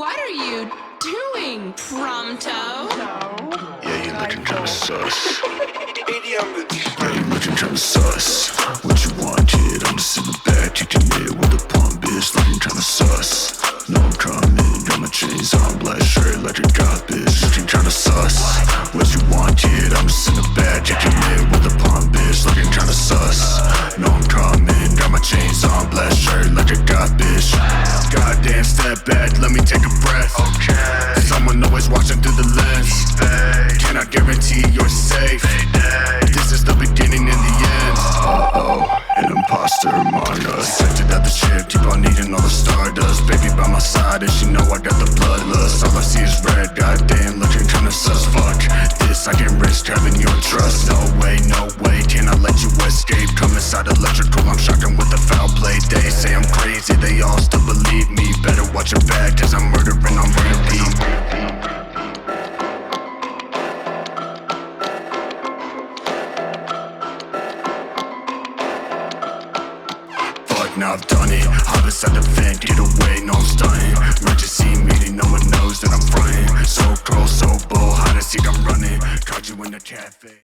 What are you doing, Prompto? Yeah, you looking kinda sus. Yeah, you looking kinda sus. What you wanted? I'm just in the back, kicking it with a pump bitch, looking kinda sus. No, I'm coming, got my chains on, black shirt like a god bitch, looking kinda sus. What you wanted? I'm just in the back, kicking it with a pump bitch, looking kinda sus. No, I'm coming, got my chains on, black shirt like a god bitch. Goddamn, step back, let me take a breath. Okay. Someone always watching through the lens. Cannot guarantee you're safe. This is the beginning and the end. Uh oh, an imposter among us. Sected at the ship, keep on eating all the stardust. Baby by my side, and she know I got the bloodlust. All I see is red, goddamn, looking kinda sus. Fuck this, I can't risk having your trust. No way, no way, such a fact as I'm murdering on repeat. now I've done it. I've inside the vent, get away, no I'm stunning. Emergency meeting, no one knows that I'm fronting. So close, so bold, hide to seek, I'm running. Caught you in the cafe.